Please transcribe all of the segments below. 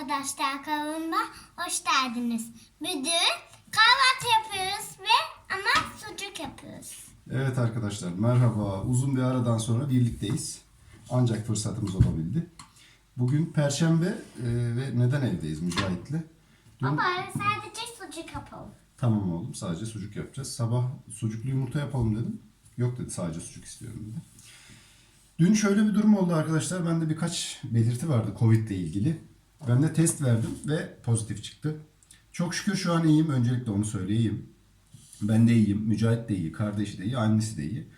arkadaşlar kanalıma hoş geldiniz. Bugün kahvaltı yapıyoruz ve ama sucuk yapıyoruz. Evet arkadaşlar merhaba. Uzun bir aradan sonra birlikteyiz. Ancak fırsatımız olabildi. Bugün Perşembe e, ve neden evdeyiz Mücahit'le? Dün- Baba sadece sucuk yapalım. Tamam oğlum sadece sucuk yapacağız. Sabah sucuklu yumurta yapalım dedim. Yok dedi sadece sucuk istiyorum dedi. Dün şöyle bir durum oldu arkadaşlar. Bende birkaç belirti vardı Covid ile ilgili. Ben de test verdim ve pozitif çıktı. Çok şükür şu an iyiyim. Öncelikle onu söyleyeyim. Ben de iyiyim. Mücahit de iyi. Kardeşi de iyi. Annesi de iyi.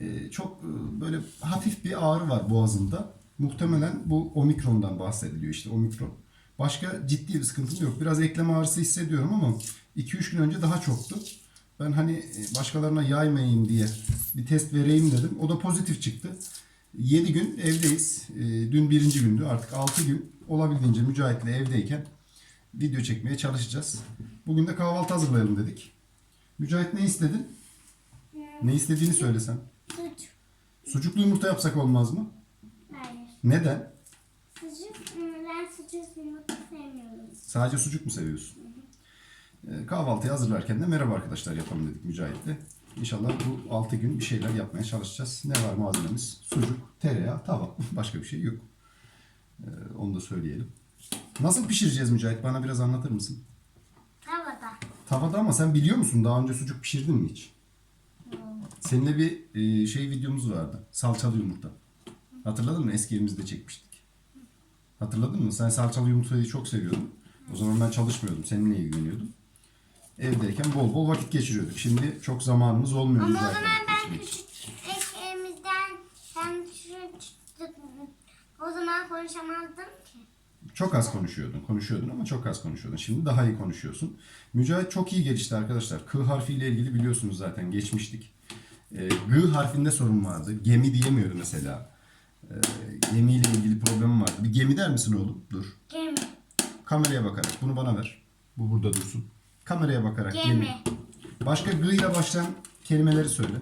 Ee, çok e, böyle hafif bir ağrı var boğazımda. Muhtemelen bu omikrondan bahsediliyor işte omikron. Başka ciddi bir sıkıntım yok. Biraz eklem ağrısı hissediyorum ama 2-3 gün önce daha çoktu. Ben hani e, başkalarına yaymayayım diye bir test vereyim dedim. O da pozitif çıktı. 7 gün evdeyiz. E, Dün birinci gündü. Artık 6 gün olabildiğince Mücahit'le evdeyken video çekmeye çalışacağız. Bugün de kahvaltı hazırlayalım dedik. Mücahit ne istedin? Ne istediğini söylesen. Sucuk. Sucuklu yumurta yapsak olmaz mı? Hayır. Neden? Sucuk, ben sucuk yumurta sevmiyorum. Sadece sucuk mu seviyorsun? Ee, kahvaltıyı hazırlarken de merhaba arkadaşlar yapalım dedik Mücahit'le. İnşallah bu 6 gün bir şeyler yapmaya çalışacağız. Ne var malzememiz? Sucuk, tereyağı, tava. Başka bir şey yok. Ee, onu da söyleyelim. Nasıl pişireceğiz Mücahit? Bana biraz anlatır mısın? Tavada. Tavada ama sen biliyor musun? Daha önce sucuk pişirdin mi hiç? Seninle bir e, şey videomuz vardı. Salçalı yumurta. Hatırladın mı? Eski evimizde çekmiştik. Hatırladın mı? Sen salçalı yumurtayı çok seviyordun. O zaman ben çalışmıyordum. Seninle ilgileniyordum. Evdeyken bol bol vakit geçiriyorduk. Şimdi çok zamanımız olmuyor. Ama o zaman ben küçük eşeğimizden ben şu zaman konuşamazdım ki. Çok az konuşuyordun. Konuşuyordun ama çok az konuşuyordun. Şimdi daha iyi konuşuyorsun. Mücahit çok iyi gelişti arkadaşlar. K harfiyle ilgili biliyorsunuz zaten geçmiştik. Ee, G harfinde sorun vardı. Gemi diyemiyordu mesela. Ee, gemiyle ilgili problem vardı. Bir gemi der misin oğlum? Dur. Gemi. Kameraya bakarak. Bunu bana ver. Bu burada dursun. Kameraya bakarak gemi. Gemi. Başka G ile başlayan kelimeleri söyle.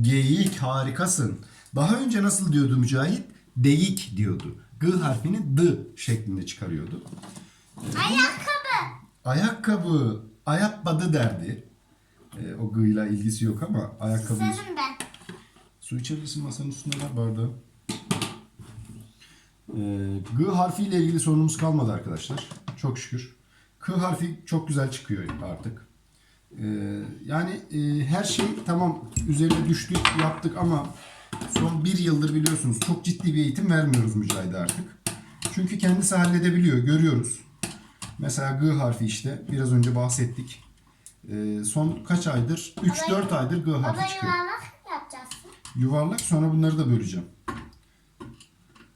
Geyik harikasın. Daha önce nasıl diyordu Mücahit? Deyik diyordu. G harfini D şeklinde çıkarıyordu. ayakkabı. Ayakkabı, ayakkabı derdi. Ee, o G ile ilgisi yok ama ayakkabı. Susadım ben. Su içebilirsin masanın üstünde var bardağı. Ee, G harfiyle ilgili sorunumuz kalmadı arkadaşlar. Çok şükür. K harfi çok güzel çıkıyor artık. Ee, yani e, her şey tamam üzerine düştük yaptık ama son bir yıldır biliyorsunuz çok ciddi bir eğitim vermiyoruz Mücahit'e artık. Çünkü kendisi halledebiliyor görüyoruz. Mesela G harfi işte biraz önce bahsettik. Ee, son kaç aydır? 3-4 aydır G harfi çıkıyor. yuvarlak yapacaksın? Yuvarlak sonra bunları da böleceğim.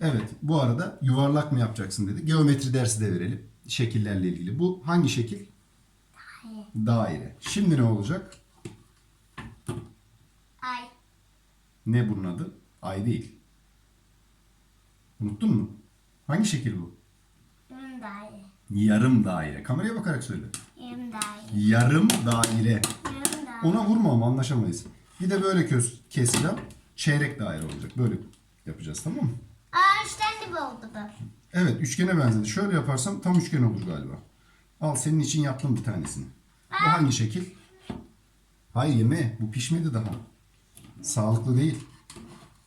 Evet bu arada yuvarlak mı yapacaksın dedi. Geometri dersi de verelim. Şekillerle ilgili. Bu hangi şekil? Daire. Şimdi ne olacak? Ay. Ne bunun adı? Ay değil. Unuttun mu? Hangi şekil bu? Yarım daire. Yarım daire. Kameraya bakarak söyle. Yarım daire. Yarım daire. Yarım daire. Ona vurma ama anlaşamayız. Bir de böyle köz keseceğim. Çeyrek daire olacak. Böyle yapacağız tamam mı? Aa üçgen gibi oldu bu. Evet üçgene benzedi. Şöyle yaparsam tam üçgen olur galiba. Al senin için yaptım bir tanesini. Bu hangi şekil? Hayır yeme. Bu pişmedi daha. Sağlıklı değil.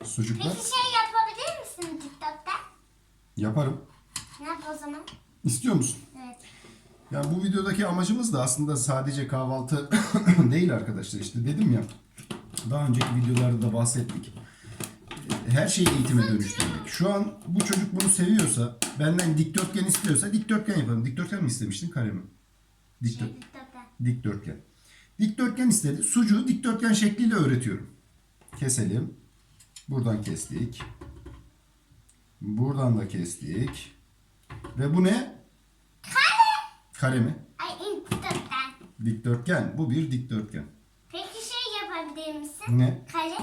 Sucuklar Peki şey yapabilir misin TikTok'ta? yaparım. Ne yap o zaman? İstiyor musun? Evet. Yani bu videodaki amacımız da aslında sadece kahvaltı değil arkadaşlar. İşte dedim ya. Daha önceki videolarda da bahsettik. Her şeyi eğitime dönüştürmek. Şu an bu çocuk bunu seviyorsa, benden dikdörtgen istiyorsa dikdörtgen yapalım. Dikdörtgen mi istemiştin kare mi? Şey TikTok'ta. Dikdörtgen. Dikdörtgen istedi. Sucuğu dikdörtgen şekliyle öğretiyorum. Keselim. Buradan kestik. Buradan da kestik. Ve bu ne? Kare. Kare mi? Ay TikTok'tan. Dikdörtgen. Bu bir dikdörtgen. Peki şey yapabilir misin? Ne? Kare.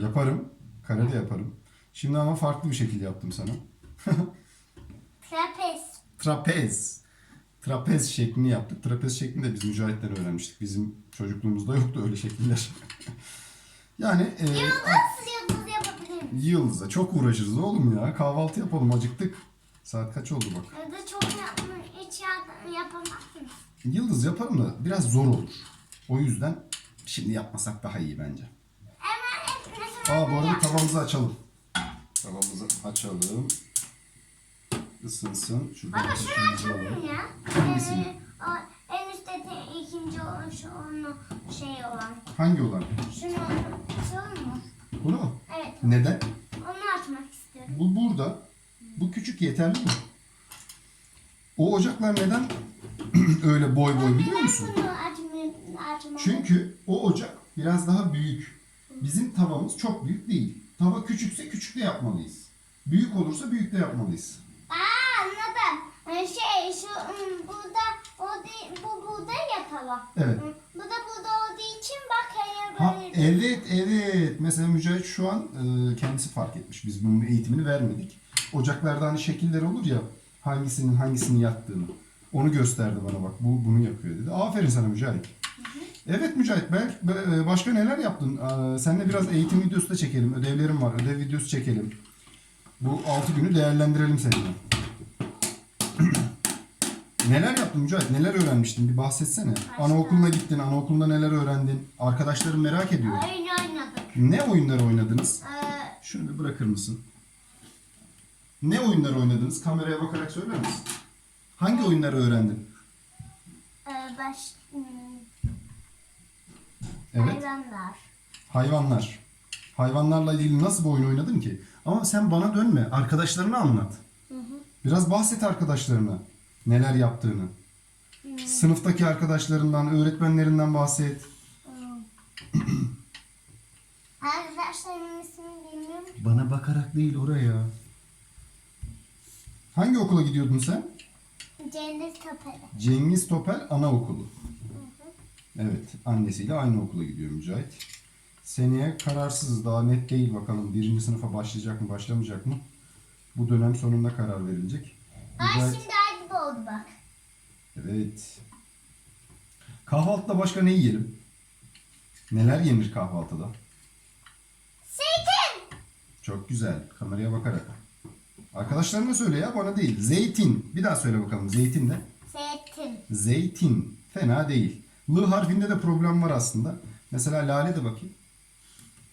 Yaparım. Kare de yaparım. Şimdi ama farklı bir şekil yaptım sana. Trapez. Trapez. Trapez şeklini yaptık. Trapez şeklini de biz Mücahit'ten öğrenmiştik. Bizim çocukluğumuzda yoktu öyle şekiller. yani e, Yıldız yıldız yapabilir misin? Yıldız'a çok uğraşırız oğlum ya. Kahvaltı yapalım acıktık. Saat kaç oldu bak. Evde çok yapma, hiç yardım yapamazsın. Yıldız yaparım da biraz zor olur. O yüzden şimdi yapmasak daha iyi bence. Hemen Aa bu arada tavamızı açalım. Tavamızı açalım. Isınsın. Şuradan Baba şunu açalım ya. Hangisini? Ee, o en üstte de ikinci olan şu onun şey olan. Hangi olan? Şunu açalım mı? Bunu mu? Evet. Neden? Onu açmak istiyorum. Bu burada. Bu küçük yeterli mi? O ocaklar neden öyle boy boy biliyor Neden musun? bunu? Çünkü o ocak biraz daha büyük. Bizim tavamız çok büyük değil. Tava küçükse küçük de yapmalıyız. Büyük olursa büyük de yapmalıyız. Ee, Şey şu burada o değil, bu burada yapalım. Evet. Bu da burada olduğu için bak Ha böyle. evet evet. Mesela Mücahit şu an e, kendisi fark etmiş. Biz bunun eğitimini vermedik. Ocaklarda hani şekiller olur ya hangisinin hangisini yaktığını. Onu gösterdi bana bak. Bu bunu yapıyor dedi. Aferin sana Mücahit. Evet Mücahit belki be- başka neler yaptın? Aa, Seninle biraz eğitim videosu da çekelim. Ödevlerim var. Ödev videosu çekelim. Bu 6 günü değerlendirelim seninle. neler yaptın Mücahit? Neler öğrenmiştin? Bir bahsetsene. Anaokuluna gittin. Anaokulunda neler öğrendin? Arkadaşlarım merak ediyor. Oyun oynadık. Ne oyunlar oynadınız? Ee, Şunu bir bırakır mısın? Ne oyunlar oynadınız? Kameraya bakarak söyler misin? Hangi oyunları öğrendin? e, baş, Evet. hayvanlar. Hayvanlar. Hayvanlarla ilgili nasıl bir oyun oynadın ki? Ama sen bana dönme. Arkadaşlarına anlat. Biraz bahset arkadaşlarına. Neler yaptığını. Sınıftaki arkadaşlarından, öğretmenlerinden bahset. Arkadaşlarımın ismini bilmiyorum. Bana bakarak değil oraya. Hangi okula gidiyordun sen? Cennet Topeli. Cengiz Topel Anaokulu. Evet, annesiyle aynı okula gidiyor Mücahit. Seneye kararsızız, daha net değil bakalım. Birinci sınıfa başlayacak mı, başlamayacak mı? Bu dönem sonunda karar verilecek. Ay Mücahit, şimdi acı oldu bak. evet. Kahvaltıda başka ne yiyelim? Neler yenir kahvaltıda? Zeytin. Çok güzel, kameraya bakarak. Arkadaşlarına söyle ya, bana değil. Zeytin. Bir daha söyle bakalım, zeytin de. Zeytin. Zeytin. Fena değil. L harfinde de problem var aslında. Mesela lale de bakayım.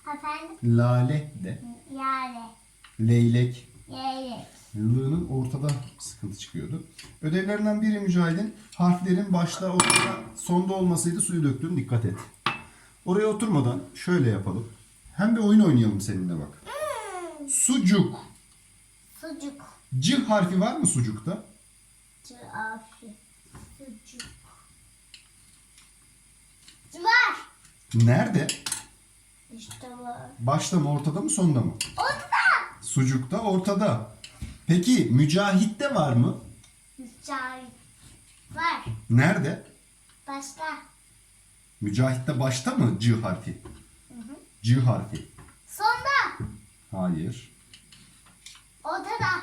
Efendim? Lale de. Yare. Leylek. L'nın ortada sıkıntı çıkıyordu. Ödevlerinden biri Mücahit'in harflerin başta, ortada, sonda olmasıydı suyu döktün dikkat et. Oraya oturmadan şöyle yapalım. Hem bir oyun oynayalım seninle bak. Sucuk. Sucuk. C harfi var mı sucukta? Ciafi. Sucuk. Var. Nerede? İşte var. Başta mı ortada mı sonda mı? Orada. Sucukta ortada. Peki mücahit'te var mı? Mücahit. Var. Nerede? Başka. Mücahit'te başta mı C harfi? C harfi. Sonda. Hayır. Ortada.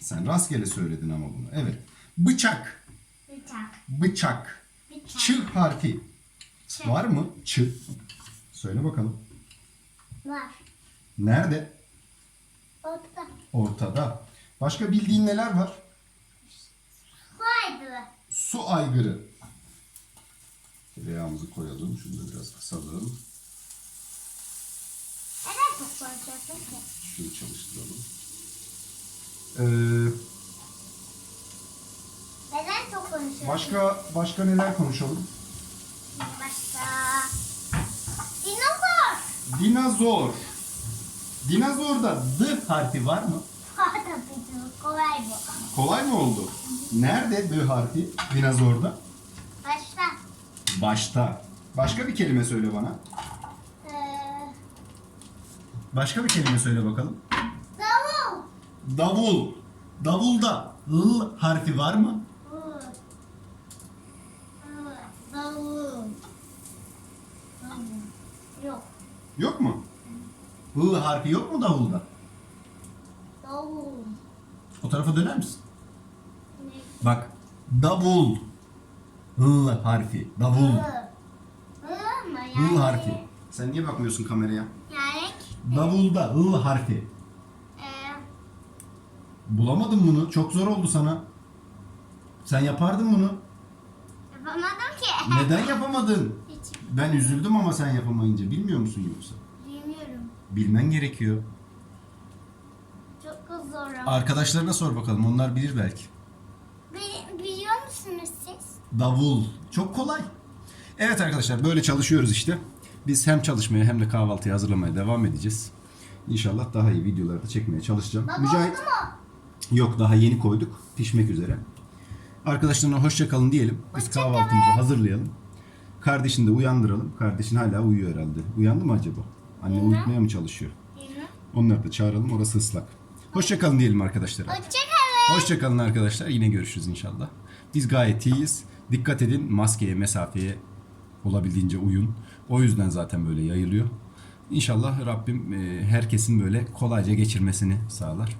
Sen rastgele söyledin ama bunu. Evet. Bıçak. Bıçak. Bıçak. Bıçak. Ç harfi. Çek. Var mı? Ç. Söyle bakalım. Var. Nerede? Ortada. Ortada. Başka bildiğin neler var? Vardı. Su aygırı. Tereyağımızı koyalım. Şunu da biraz kısalım. Neden ki? Şunu çalıştıralım. Ee, Neden çok konuşuyorsun? başka başka neler konuşalım? Başka. Dinozor. Dinozor. Dinozorda D harfi var mı? Tabii ki, kolay bu. Kolay mı oldu? Nerede D harfi dinozorda? Başka. Başta. Başka bir kelime söyle bana. Ee, Başka bir kelime söyle bakalım. davul. Davul. Davulda L harfi var mı? Hı. Hı, Davul. Davul. Yok. Yok mu? L harfi yok mu davulda? Davul. O tarafa döner misin? Ne? Bak. Davul. L harfi. Davul. Mı? L harfi. Sen niye bakmıyorsun kameraya? Yani Davulda ıl harfi. Ee, Bulamadın bunu. Çok zor oldu sana. Sen yapardın bunu. yapamadım ki. Neden yapamadın? Hiç Ben üzüldüm ama sen yapamayınca. Bilmiyor musun yoksa? Bilmen gerekiyor. Çok zor. Arkadaşlarına sor bakalım. Onlar bilir belki. Bi- biliyor musunuz siz? Davul. Çok kolay. Evet arkadaşlar böyle çalışıyoruz işte. Biz hem çalışmaya hem de kahvaltıyı hazırlamaya devam edeceğiz. İnşallah daha iyi videolarda çekmeye çalışacağım. Baba oldu mu? yok daha yeni koyduk. Pişmek üzere. Arkadaşlarına hoşça kalın diyelim. Biz Hoşça kahvaltımızı hazırlayalım. Kardeşini de uyandıralım. Kardeşin hala uyuyor herhalde. Uyandı mı acaba? Anne uyutmaya mı çalışıyor? Onları da çağıralım. Orası ıslak. Hoşça kalın diyelim arkadaşlara. Hoşçakalın. Hoşçakalın arkadaşlar. Yine görüşürüz inşallah. Biz gayet iyiyiz. Dikkat edin maskeye, mesafeye olabildiğince uyun. O yüzden zaten böyle yayılıyor. İnşallah Rabbim e, herkesin böyle kolayca geçirmesini sağlar.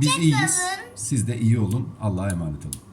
Biz iyiyiz. Hoşçakalın. Siz de iyi olun. Allah'a emanet olun.